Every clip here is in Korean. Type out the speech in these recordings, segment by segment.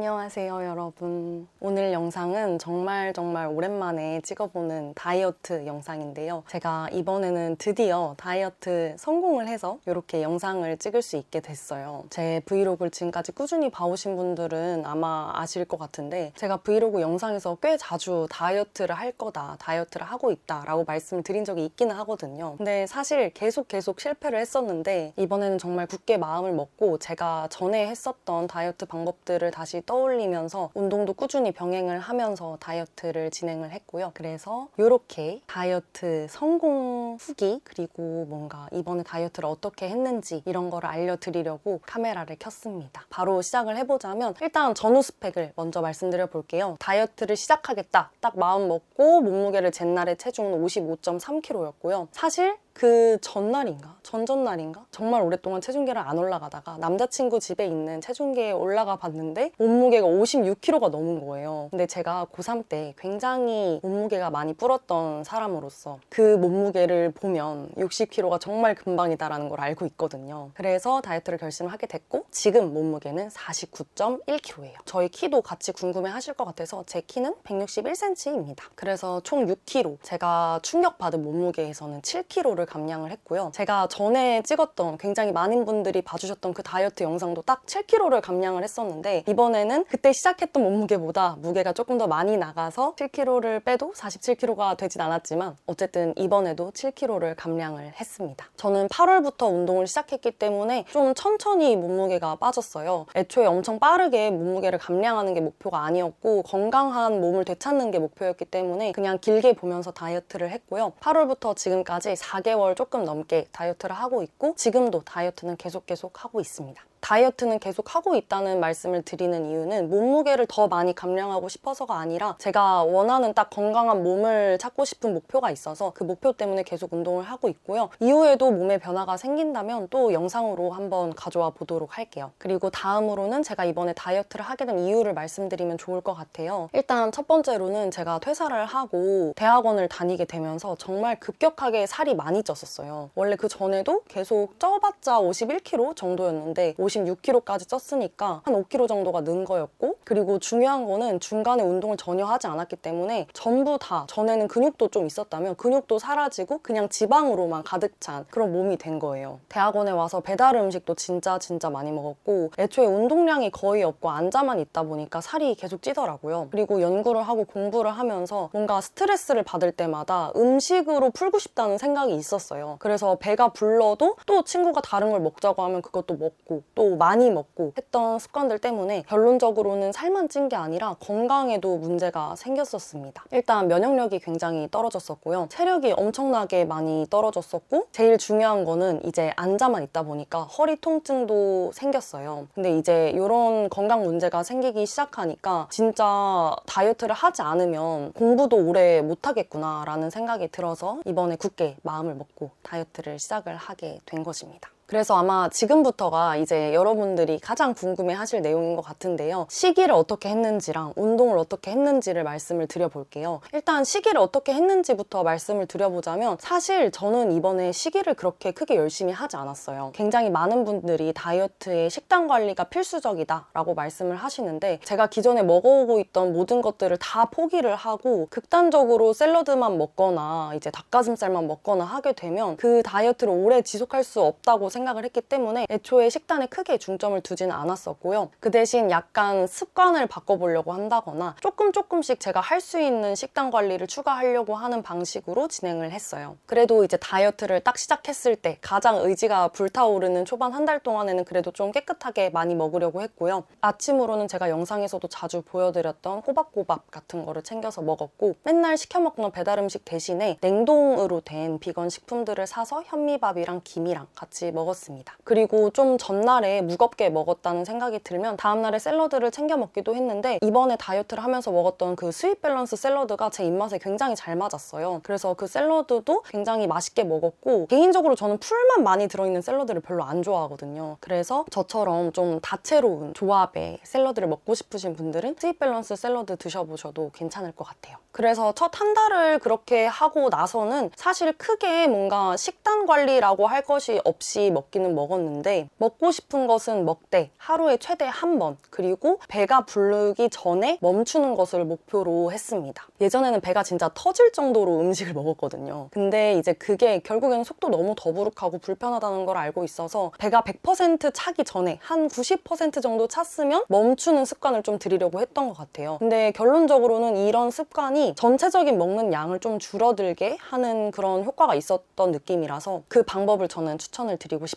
안녕하세요, 여러분. 오늘 영상은 정말 정말 오랜만에 찍어보는 다이어트 영상인데요. 제가 이번에는 드디어 다이어트 성공을 해서 이렇게 영상을 찍을 수 있게 됐어요. 제 브이로그를 지금까지 꾸준히 봐오신 분들은 아마 아실 것 같은데 제가 브이로그 영상에서 꽤 자주 다이어트를 할 거다, 다이어트를 하고 있다 라고 말씀을 드린 적이 있기는 하거든요. 근데 사실 계속 계속 실패를 했었는데 이번에는 정말 굳게 마음을 먹고 제가 전에 했었던 다이어트 방법들을 다시 떠올리면서 운동도 꾸준히 병행을 하면서 다이어트를 진행을 했고요. 그래서 이렇게 다이어트 성공 후기 그리고 뭔가 이번에 다이어트를 어떻게 했는지 이런 거를 알려드리려고 카메라를 켰습니다. 바로 시작을 해보자면 일단 전후 스펙을 먼저 말씀드려 볼게요. 다이어트를 시작하겠다 딱 마음 먹고 몸무게를 잰 날의 체중은 55.3kg였고요. 사실 그 전날인가? 전전날인가? 정말 오랫동안 체중계를 안 올라가다가 남자친구 집에 있는 체중계에 올라가 봤는데 몸무게가 56kg가 넘은 거예요. 근데 제가 고3 때 굉장히 몸무게가 많이 불었던 사람으로서 그 몸무게를 보면 60kg가 정말 금방이다라는 걸 알고 있거든요. 그래서 다이어트를 결심을 하게 됐고 지금 몸무게는 49.1kg예요. 저희 키도 같이 궁금해 하실 것 같아서 제 키는 161cm입니다. 그래서 총 6kg. 제가 충격받은 몸무게에서는 7kg를 감량을 했고요. 제가 전에 찍었던 굉장히 많은 분들이 봐주셨던 그 다이어트 영상도 딱 7kg를 감량을 했었는데 이번에는 그때 시작했던 몸무게보다 무게가 조금 더 많이 나가서 7kg를 빼도 47kg가 되진 않았지만 어쨌든 이번에도 7kg를 감량을 했습니다. 저는 8월부터 운동을 시작했기 때문에 좀 천천히 몸무게가 빠졌어요. 애초에 엄청 빠르게 몸무게를 감량하는 게 목표가 아니었고 건강한 몸을 되찾는 게 목표였기 때문에 그냥 길게 보면서 다이어트를 했고요. 8월부터 지금까지 4개월 조금 넘게 다이어트를 하고 있고 지금도 다이어트는 계속 계속 하고 있습니다. 다이어트는 계속 하고 있다는 말씀을 드리는 이유는 몸무게를 더 많이 감량하고 싶어서가 아니라 제가 원하는 딱 건강한 몸을 찾고 싶은 목표가 있어서 그 목표 때문에 계속 운동을 하고 있고요. 이후에도 몸에 변화가 생긴다면 또 영상으로 한번 가져와 보도록 할게요. 그리고 다음으로는 제가 이번에 다이어트를 하게 된 이유를 말씀드리면 좋을 것 같아요. 일단 첫 번째로는 제가 퇴사를 하고 대학원을 다니게 되면서 정말 급격하게 살이 많이 쪘었어요. 원래 그 전에도 계속 쪄봤자 51kg 정도였는데 56kg까지 쪘으니까 한 5kg 정도가 는 거였고 그리고 중요한 거는 중간에 운동을 전혀 하지 않았기 때문에 전부 다 전에는 근육도 좀 있었다면 근육도 사라지고 그냥 지방으로만 가득 찬 그런 몸이 된 거예요. 대학원에 와서 배달 음식도 진짜 진짜 많이 먹었고 애초에 운동량이 거의 없고 앉아만 있다 보니까 살이 계속 찌더라고요. 그리고 연구를 하고 공부를 하면서 뭔가 스트레스를 받을 때마다 음식으로 풀고 싶다는 생각이 있었어요. 그래서 배가 불러도 또 친구가 다른 걸 먹자고 하면 그것도 먹고 또 많이 먹고 했던 습관들 때문에 결론적으로는 살만 찐 게 아니라 건강에도 문제가 생겼었습니다. 일단 면역력이 굉장히 떨어졌었고요. 체력이 엄청나게 많이 떨어졌었고 제일 중요한 거는 이제 앉아만 있다 보니까 허리 통증도 생겼어요. 근데 이제 이런 건강 문제가 생기기 시작하니까 진짜 다이어트를 하지 않으면 공부도 오래 못 하겠구나라는 생각이 들어서 이번에 굳게 마음을 먹고 다이어트를 시작을 하게 된 것입니다. 그래서 아마 지금부터가 이제 여러분들이 가장 궁금해 하실 내용인 것 같은데요. 시기를 어떻게 했는지랑 운동을 어떻게 했는지를 말씀을 드려볼게요. 일단 시기를 어떻게 했는지부터 말씀을 드려보자면 사실 저는 이번에 시기를 그렇게 크게 열심히 하지 않았어요. 굉장히 많은 분들이 다이어트에 식단 관리가 필수적이다 라고 말씀을 하시는데 제가 기존에 먹어오고 있던 모든 것들을 다 포기를 하고 극단적으로 샐러드만 먹거나 이제 닭가슴살만 먹거나 하게 되면 그 다이어트를 오래 지속할 수 없다고 생각합니다. 생각을 했기 때문에 애초에 식단에 크게 중점을 두지는 않았었고요. 그 대신 약간 습관을 바꿔보려고 한다거나 조금 조금씩 제가 할 수 있는 식단 관리를 추가하려고 하는 방식으로 진행을 했어요. 그래도 이제 다이어트를 딱 시작했을 때 가장 의지가 불타오르는 초반 한 달 동안에는 그래도 좀 깨끗하게 많이 먹으려고 했고요. 아침으로는 제가 영상에서도 자주 보여드렸던 호박고밥 같은 거를 챙겨서 먹었고 맨날 시켜 먹는 배달 음식 대신에 냉동으로 된 비건 식품들을 사서 현미밥이랑 김이랑 같이 먹었어요. 먹었습니다. 그리고 좀 전날에 무겁게 먹었다는 생각이 들면 다음날에 샐러드를 챙겨 먹기도 했는데 이번에 다이어트를 하면서 먹었던 그 스윗 밸런스 샐러드가 제 입맛에 굉장히 잘 맞았어요. 그래서 그 샐러드도 굉장히 맛있게 먹었고 개인적으로 저는 풀만 많이 들어있는 샐러드를 별로 안 좋아하거든요. 그래서 저처럼 좀 다채로운 조합의 샐러드를 먹고 싶으신 분들은 스윗 밸런스 샐러드 드셔보셔도 괜찮을 것 같아요. 그래서 첫 한 달을 그렇게 하고 나서는 사실 크게 뭔가 식단 관리라고 할 것이 없이 먹기는 먹었는데 먹고 싶은 것은 먹되 하루에 최대 한 번 그리고 배가 부르기 전에 멈추는 것을 목표로 했습니다. 예전에는 배가 진짜 터질 정도로 음식을 먹었거든요. 근데 이제 그게 결국에는 속도 너무 더부룩하고 불편하다는 걸 알고 있어서 배가 100% 차기 전에 한 90% 정도 찼으면 멈추는 습관을 좀 들이려고 했던 것 같아요. 근데 결론적으로는 이런 습관이 전체적인 먹는 양을 좀 줄어들게 하는 그런 효과가 있었던 느낌이라서 그 방법을 저는 추천을 드리고 싶습니다.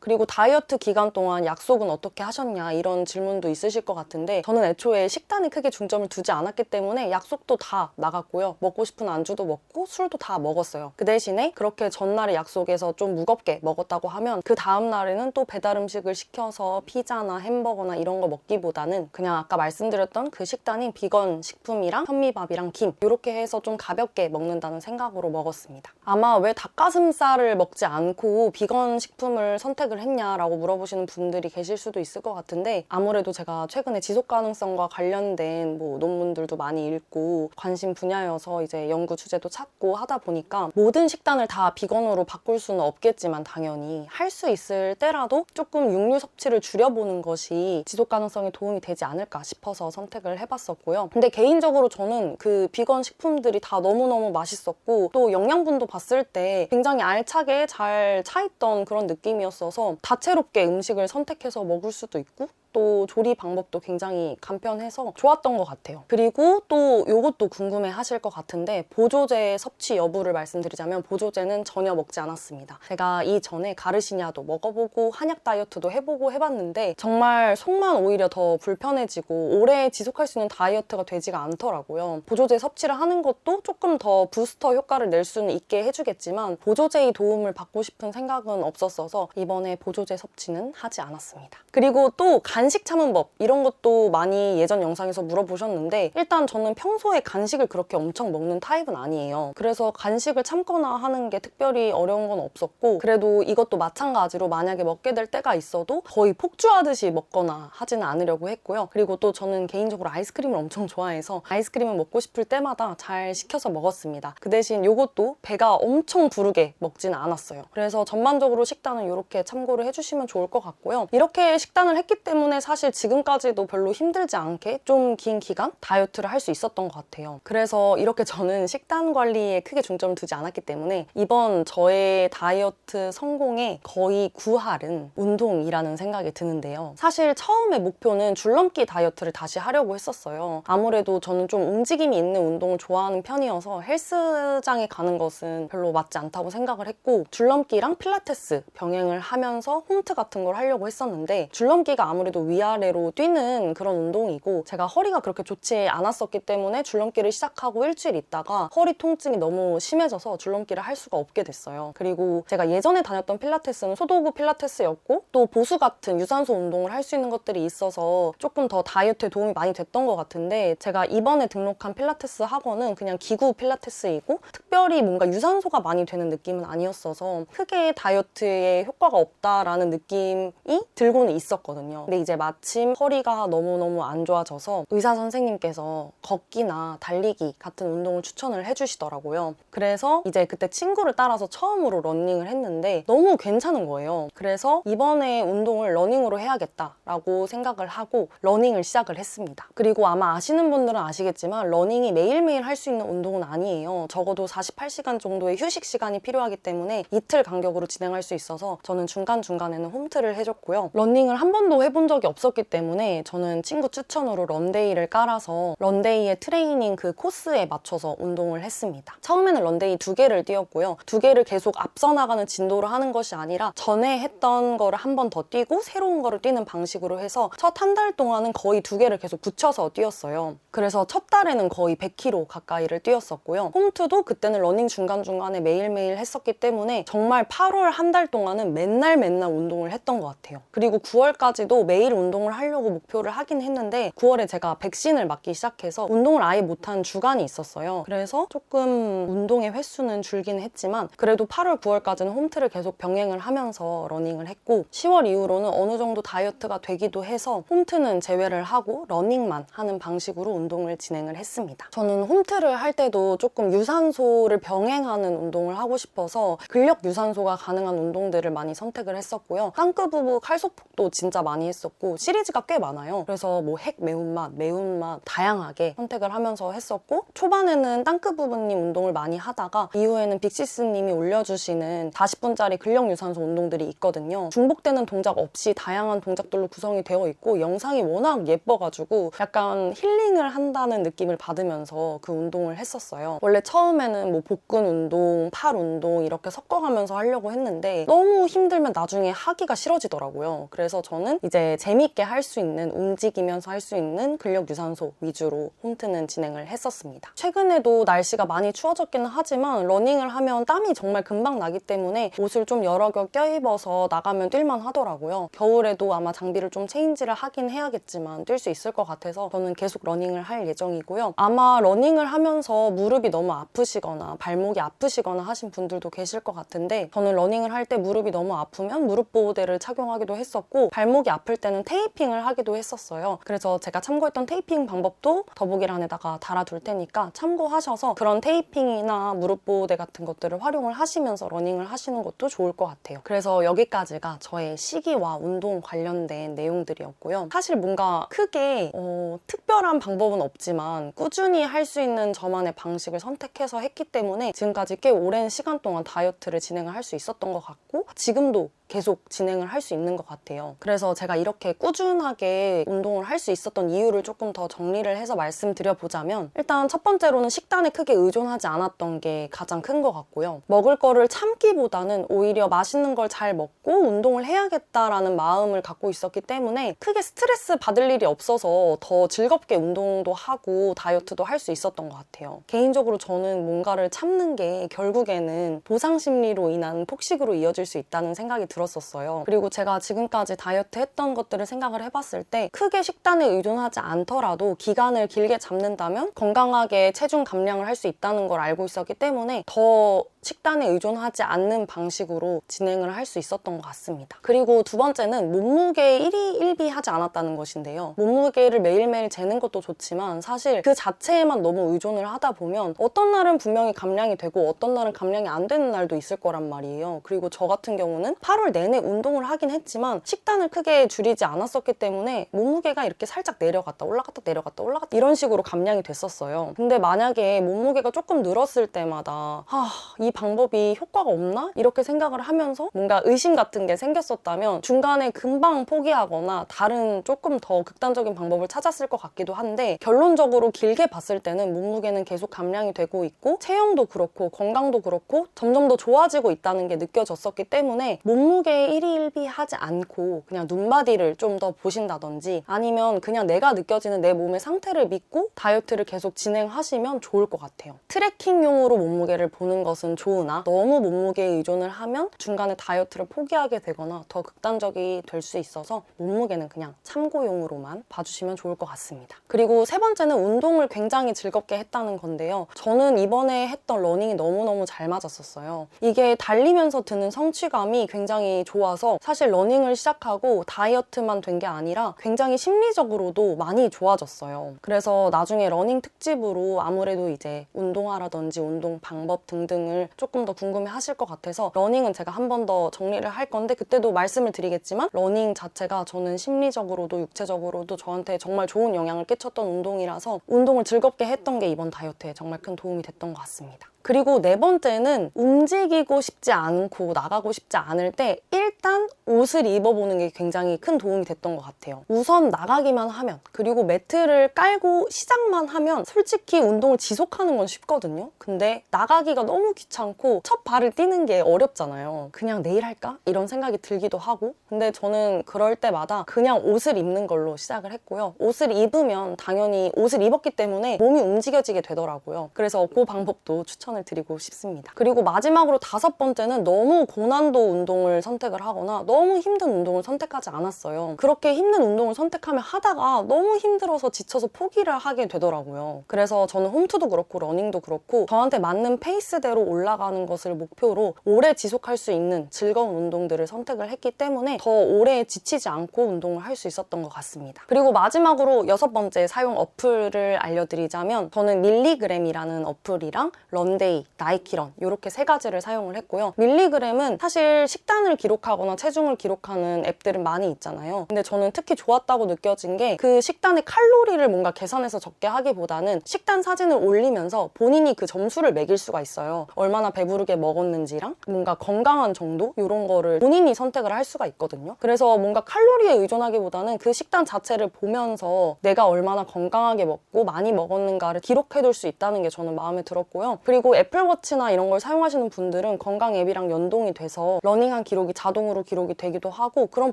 그리고 다이어트 기간 동안 약속은 어떻게 하셨냐 이런 질문도 있으실 것 같은데 저는 애초에 식단에 크게 중점을 두지 않았기 때문에 약속도 다 나갔고요. 먹고 싶은 안주도 먹고 술도 다 먹었어요. 그 대신에 그렇게 전날에 약속에서 좀 무겁게 먹었다고 하면 그 다음 날에는 또 배달 음식을 시켜서 피자나 햄버거나 이런 거 먹기보다는 그냥 아까 말씀드렸던 그 식단인 비건 식품이랑 현미밥이랑 김 이렇게 해서 좀 가볍게 먹는다는 생각으로 먹었습니다. 아마 왜 닭가슴살을 먹지 않고 비건 식품 을 선택을 했냐라고 물어보시는 분들이 계실 수도 있을 것 같은데 아무래도 제가 최근에 지속 가능성과 관련된 뭐 논문들도 많이 읽고 관심 분야여서 이제 연구 주제도 찾고 하다 보니까 모든 식단을 다 비건으로 바꿀 수는 없겠지만 당연히 할 수 있을 때라도 조금 육류 섭취를 줄여보는 것이 지속 가능성에 도움이 되지 않을까 싶어서 선택을 해봤었고요. 근데 개인적으로 저는 그 비건 식품들이 다 너무너무 맛있었고 또 영양분도 봤을 때 굉장히 알차게 잘 차있던 그런 느낌이었어서 다채롭게 음식을 선택해서 먹을 수도 있고 또 조리 방법도 굉장히 간편해서 좋았던 것 같아요. 그리고 또 이것도 궁금해 하실 것 같은데 보조제 섭취 여부를 말씀드리자면 보조제는 전혀 먹지 않았습니다. 제가 이전에 가르시냐도 먹어보고 한약 다이어트도 해보고 해봤는데 정말 속만 오히려 더 불편해지고 오래 지속할 수 있는 다이어트가 되지가 않더라고요. 보조제 섭취를 하는 것도 조금 더 부스터 효과를 낼 수는 있게 해주겠지만 보조제의 도움을 받고 싶은 생각은 없었어서 이번에 보조제 섭취는 하지 않았습니다. 그리고 또 간식 참은 법 이런 것도 많이 예전 영상에서 물어보셨는데 일단 저는 평소에 간식을 그렇게 엄청 먹는 타입은 아니에요. 그래서 간식을 참거나 하는 게 특별히 어려운 건 없었고 그래도 이것도 마찬가지로 만약에 먹게 될 때가 있어도 거의 폭주하듯이 먹거나 하지는 않으려고 했고요. 그리고 또 저는 개인적으로 아이스크림을 엄청 좋아해서 아이스크림을 먹고 싶을 때마다 잘 시켜서 먹었습니다. 그 대신 이것도 배가 엄청 부르게 먹지는 않았어요. 그래서 전반적으로 식단은 이렇게 참고를 해주시면 좋을 것 같고요. 이렇게 식단을 했기 때문에 사실 지금까지도 별로 힘들지 않게 좀 긴 기간 다이어트를 할 수 있었던 것 같아요. 그래서 이렇게 저는 식단 관리에 크게 중점을 두지 않았기 때문에 이번 저의 다이어트 성공의 거의 구할은 운동이라는 생각이 드는데요. 사실 처음에 목표는 줄넘기 다이어트를 다시 하려고 했었어요. 아무래도 저는 좀 움직임이 있는 운동을 좋아하는 편이어서 헬스장에 가는 것은 별로 맞지 않다고 생각을 했고 줄넘기랑 필라테스 병행을 하면서 홈트 같은 걸 하려고 했었는데 줄넘기가 아무래도 위아래로 뛰는 그런 운동이고 제가 허리가 그렇게 좋지 않았었기 때문에 줄넘기를 시작하고 일주일 있다가 허리 통증이 너무 심해져서 줄넘기를 할 수가 없게 됐어요. 그리고 제가 예전에 다녔던 필라테스는 소도구 필라테스였고 또 보수 같은 유산소 운동을 할 수 있는 것들이 있어서 조금 더 다이어트에 도움이 많이 됐던 것 같은데 제가 이번에 등록한 필라테스 학원은 그냥 기구 필라테스이고 특별히 뭔가 유산소가 많이 되는 느낌은 아니었어서 크게 다이어트에 효과가 없다라는 느낌이 들고는 있었거든요. 근데 이제 마침 허리가 너무너무 안 좋아져서 의사 선생님께서 걷기나 달리기 같은 운동을 추천을 해주시더라고요. 그래서 이제 그때 친구를 따라서 처음으로 러닝을 했는데 너무 괜찮은 거예요. 그래서 이번에 운동을 러닝으로 해야겠다라고 생각을 하고 러닝을 시작을 했습니다. 그리고 아마 아시는 분들은 아시겠지만 러닝이 매일매일 할 수 있는 운동은 아니에요. 적어도 48시간 정도의 휴식 시간이 필요하기 때문에 이틀 간격으로 진행할 수 있어서 저는 중간중간에는 홈트를 해줬고요. 러닝을 한 번도 해본 적이 없었기 때문에 저는 친구 추천으로 런데이를 깔아서 런데이의 트레이닝 그 코스에 맞춰서 운동을 했습니다. 처음에는 런데이 두 개를 뛰었고요. 두 개를 계속 앞서 나가는 진도로 하는 것이 아니라 전에 했던 거를 한 번 더 뛰고 새로운 거를 뛰는 방식으로 해서 첫 한 달 동안은 거의 두 개를 계속 붙여서 뛰었어요. 그래서 첫 달에는 거의 100km 가까이를 뛰었었고요. 홈트도 그때는 러닝 중간중간에 매일매일 했었기 때문에 정말 8월 한 달 동안은 맨날 맨날 운동을 했던 것 같아요. 그리고 9월까지도 매일 매일 운동을 하려고 목표를 하긴 했는데 9월에 제가 백신을 맞기 시작해서 운동을 아예 못한 주간이 있었어요. 그래서 조금 운동의 횟수는 줄긴 했지만 그래도 8월, 9월까지는 홈트를 계속 병행을 하면서 러닝을 했고 10월 이후로는 어느 정도 다이어트가 되기도 해서 홈트는 제외를 하고 러닝만 하는 방식으로 운동을 진행을 했습니다. 저는 홈트를 할 때도 조금 유산소를 병행하는 운동을 하고 싶어서 근력 유산소가 가능한 운동들을 많이 선택을 했었고요. 땅끄부부 칼소폭도 진짜 많이 했었고 시리즈가 꽤 많아요. 그래서 뭐 핵 매운맛, 매운맛 다양하게 선택을 하면서 했었고 초반에는 땅끄부부님 운동을 많이 하다가 이후에는 빅시스님이 올려주시는 40분짜리 근력 유산소 운동들이 있거든요. 중복되는 동작 없이 다양한 동작들로 구성이 되어 있고 영상이 워낙 예뻐가지고 약간 힐링을 한다는 느낌을 받으면서 그 운동을 했었어요. 원래 처음에는 뭐 복근 운동, 팔 운동 이렇게 섞어가면서 하려고 했는데 너무 힘들면 나중에 하기가 싫어지더라고요. 그래서 저는 이제 재밌게 할 수 있는 움직이면서 할 수 있는 근력 유산소 위주로 홈트는 진행을 했었습니다. 최근에도 날씨가 많이 추워졌기는 하지만 러닝을 하면 땀이 정말 금방 나기 때문에 옷을 좀 여러 겹 껴입어서 나가면 뛸만 하더라고요. 겨울에도 아마 장비를 좀 체인지를 하긴 해야겠지만 뛸 수 있을 것 같아서 저는 계속 러닝을 할 예정이고요. 아마 러닝을 하면서 무릎이 너무 아프시거나 발목이 아프시거나 하신 분들도 계실 것 같은데 저는 러닝을 할 때 무릎이 너무 아프면 무릎 보호대를 착용하기도 했었고 발목이 아플 때는 테이핑을 하기도 했었어요. 그래서 제가 참고했던 테이핑 방법도 더보기란에다가 달아둘 테니까 참고하셔서 그런 테이핑이나 무릎 보호대 같은 것들을 활용을 하시면서 러닝을 하시는 것도 좋을 것 같아요. 그래서 여기까지가 저의 시기와 운동 관련된 내용들이었고요. 사실 뭔가 크게 어, 특별한 방법은 없지만 꾸준히 할 수 있는 저만의 방식을 선택해서 했기 때문에 지금까지 꽤 오랜 시간 동안 다이어트를 진행을 할 수 있었던 것 같고 지금도 계속 진행을 할 수 있는 것 같아요. 그래서 제가 이렇게 꾸준하게 운동을 할 수 있었던 이유를 조금 더 정리를 해서 말씀드려 보자면 일단 첫 번째로는 식단에 크게 의존하지 않았던 게 가장 큰 것 같고요. 먹을 거를 참기보다는 오히려 맛있는 걸 잘 먹고 운동을 해야겠다라는 마음을 갖고 있었기 때문에 크게 스트레스 받을 일이 없어서 더 즐겁게 운동도 하고 다이어트도 할 수 있었던 것 같아요. 개인적으로 저는 뭔가를 참는 게 결국에는 보상 심리로 인한 폭식으로 이어질 수 있다는 생각이 들 었었어요. 그리고 제가 지금까지 다이어트 했던 것들을 생각을 해봤을 때 크게 식단에 의존하지 않더라도 기간을 길게 잡는다면 건강하게 체중 감량을 할 수 있다는 걸 알고 있었기 때문에 더 식단에 의존하지 않는 방식으로 진행을 할 수 있었던 것 같습니다. 그리고 두 번째는 몸무게에 1위 1비 하지 않았다는 것인데요. 몸무게를 매일매일 재는 것도 좋지만 사실 그 자체에만 너무 의존을 하다 보면 어떤 날은 분명히 감량이 되고 어떤 날은 감량이 안 되는 날도 있을 거란 말이에요. 그리고 저 같은 경우는 8월 내내 운동을 하긴 했지만 식단을 크게 줄이지 않았었기 때문에 몸무게가 이렇게 살짝 내려갔다 올라갔다 내려갔다 올라갔다 이런 식으로 감량이 됐었어요. 근데 만약에 몸무게가 조금 늘었을 때마다 아, 이 방법이 효과가 없나? 이렇게 생각을 하면서 뭔가 의심 같은 게 생겼었다면 중간에 금방 포기하거나 다른 조금 더 극단적인 방법을 찾았을 것 같기도 한데 결론적으로 길게 봤을 때는 몸무게는 계속 감량이 되고 있고 체형도 그렇고 건강도 그렇고 점점 더 좋아지고 있다는 게 느껴졌었기 때문에 몸무게에 1위 1비 하지 않고 그냥 눈바디를 좀 더 보신다든지 아니면 그냥 내가 느껴지는 내 몸의 상태를 믿고 다이어트를 계속 진행하시면 좋을 것 같아요. 트래킹용으로 몸무게를 보는 것은 좋으나 너무 몸무게에 의존을 하면 중간에 다이어트를 포기하게 되거나 더 극단적이 될 수 있어서 몸무게는 그냥 참고용으로만 봐주시면 좋을 것 같습니다. 그리고 세 번째는 운동을 굉장히 즐겁게 했다는 건데요. 저는 이번에 했던 러닝이 너무너무 잘 맞았었어요. 이게 달리면서 드는 성취감이 굉장히 좋아서 사실 러닝을 시작하고 다이어트만 된 게 아니라 굉장히 심리적으로도 많이 좋아졌어요. 그래서 나중에 러닝 특집으로 아무래도 이제 운동하라든지 운동 방법 등등을 조금 더 궁금해 하실 것 같아서 러닝은 제가 한 번 더 정리를 할 건데 그때도 말씀을 드리겠지만 러닝 자체가 저는 심리적으로도 육체적으로도 저한테 정말 좋은 영향을 끼쳤던 운동이라서 운동을 즐겁게 했던 게 이번 다이어트에 정말 큰 도움이 됐던 것 같습니다. 그리고 네 번째는 움직이고 싶지 않고 나가고 싶지 않을 때 일단 옷을 입어보는 게 굉장히 큰 도움이 됐던 것 같아요. 우선 나가기만 하면 그리고 매트를 깔고 시작만 하면 솔직히 운동을 지속하는 건 쉽거든요. 근데 나가기가 너무 귀찮고 첫 발을 띄는 게 어렵잖아요. 그냥 내일 할까? 이런 생각이 들기도 하고 근데 저는 그럴 때마다 그냥 옷을 입는 걸로 시작을 했고요. 옷을 입으면 당연히 옷을 입었기 때문에 몸이 움직여지게 되더라고요. 그래서 그 방법도 추천 추천을 드리고 싶습니다. 그리고 마지막으로 다섯 번째는 너무 고난도 운동을 선택을 하거나 너무 힘든 운동을 선택하지 않았어요. 그렇게 힘든 운동을 선택하면 하다가 너무 힘들어서 지쳐서 포기를 하게 되더라고요. 그래서 저는 홈트도 그렇고 러닝도 그렇고 저한테 맞는 페이스대로 올라가는 것을 목표로 오래 지속할 수 있는 즐거운 운동들을 선택을 했기 때문에 더 오래 지치지 않고 운동을 할 수 있었던 것 같습니다. 그리고 마지막으로 여섯 번째 사용 어플을 알려드리자면 저는 밀리그램이라는 어플이랑 런데 이, 나이키런 이렇게 세 가지를 사용을 했고요. 밀리그램은 사실 식단을 기록하거나 체중을 기록하는 앱들은 많이 있잖아요. 근데 저는 특히 좋았다고 느껴진 게 그 식단의 칼로리를 뭔가 계산해서 적게 하기보다는 식단 사진을 올리면서 본인이 그 점수를 매길 수가 있어요. 얼마나 배부르게 먹었는지랑 뭔가 건강한 정도 이런 거를 본인이 선택을 할 수가 있거든요. 그래서 뭔가 칼로리에 의존하기보다는 그 식단 자체를 보면서 내가 얼마나 건강하게 먹고 많이 먹었는가를 기록해둘 수 있다는 게 저는 마음에 들었고요. 그리고 애플워치나 이런 걸 사용하시는 분들은 건강 앱이랑 연동이 돼서 러닝한 기록이 자동으로 기록이 되기도 하고 그런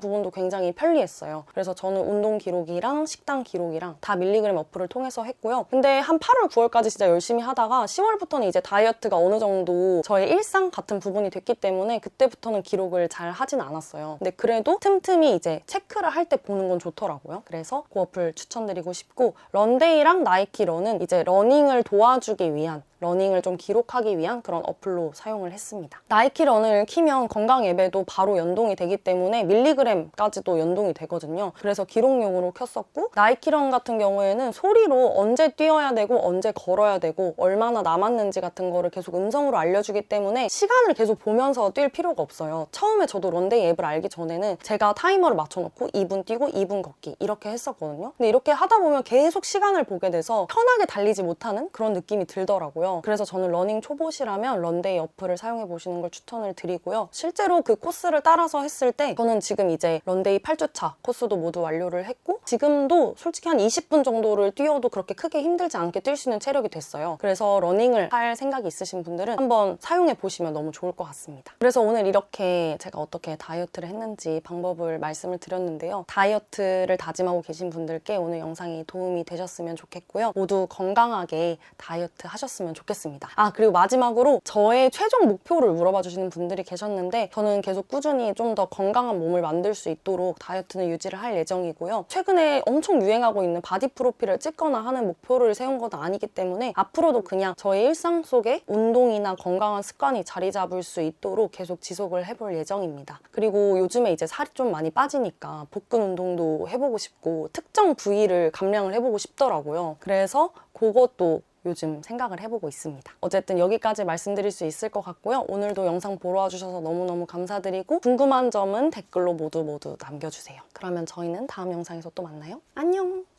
부분도 굉장히 편리했어요. 그래서 저는 운동 기록이랑 식단 기록이랑 다 밀리그램 어플을 통해서 했고요. 근데 한 8월, 9월까지 진짜 열심히 하다가 10월부터는 이제 다이어트가 어느 정도 저의 일상 같은 부분이 됐기 때문에 그때부터는 기록을 잘 하진 않았어요. 근데 그래도 틈틈이 이제 체크를 할 때 보는 건 좋더라고요. 그래서 그 어플 추천드리고 싶고 런데이랑 나이키 런은 이제 러닝을 도와주기 위한 러닝을 좀 기록하기 위한 그런 어플로 사용을 했습니다. 나이키 런을 키면 건강 앱에도 바로 연동이 되기 때문에 밀리그램까지도 연동이 되거든요. 그래서 기록용으로 켰었고 나이키 런 같은 경우에는 소리로 언제 뛰어야 되고 언제 걸어야 되고 얼마나 남았는지 같은 거를 계속 음성으로 알려주기 때문에 시간을 계속 보면서 뛸 필요가 없어요. 처음에 저도 런데이 앱을 알기 전에는 제가 타이머를 맞춰놓고 2분 뛰고 2분 걷기 이렇게 했었거든요. 근데 이렇게 하다 보면 계속 시간을 보게 돼서 편하게 달리지 못하는 그런 느낌이 들더라고요. 그래서 저는 러닝 초보시라면 런데이 어플을 사용해 보시는 걸 추천을 드리고요. 실제로 그 코스를 따라서 했을 때 저는 지금 이제 런데이 8주차 코스도 모두 완료를 했고 지금도 솔직히 한 20분 정도를 뛰어도 그렇게 크게 힘들지 않게 뛸 수 있는 체력이 됐어요. 그래서 러닝을 할 생각이 있으신 분들은 한번 사용해 보시면 너무 좋을 것 같습니다. 그래서 오늘 이렇게 제가 어떻게 다이어트를 했는지 방법을 말씀을 드렸는데요. 다이어트를 다짐하고 계신 분들께 오늘 영상이 도움이 되셨으면 좋겠고요. 모두 건강하게 다이어트 하셨으면 좋겠습니다. 아, 그리고 마지막으로 저의 최종 목표를 물어봐 주시는 분들이 계셨는데 저는 계속 꾸준히 좀 더 건강한 몸을 만들 수 있도록 다이어트는 유지를 할 예정이고요. 최근에 엄청 유행하고 있는 바디 프로필을 찍거나 하는 목표를 세운 건 아니기 때문에 앞으로도 그냥 저의 일상 속에 운동이나 건강한 습관이 자리 잡을 수 있도록 계속 지속을 해볼 예정입니다. 그리고 요즘에 이제 살이 좀 많이 빠지니까 복근 운동도 해보고 싶고 특정 부위를 감량을 해보고 싶더라고요. 그래서 그것도 요즘 생각을 해보고 있습니다. 어쨌든 여기까지 말씀드릴 수 있을 것 같고요. 오늘도 영상 보러 와주셔서 너무너무 감사드리고 궁금한 점은 댓글로 모두 모두 남겨주세요. 그러면 저희는 다음 영상에서 또 만나요. 안녕!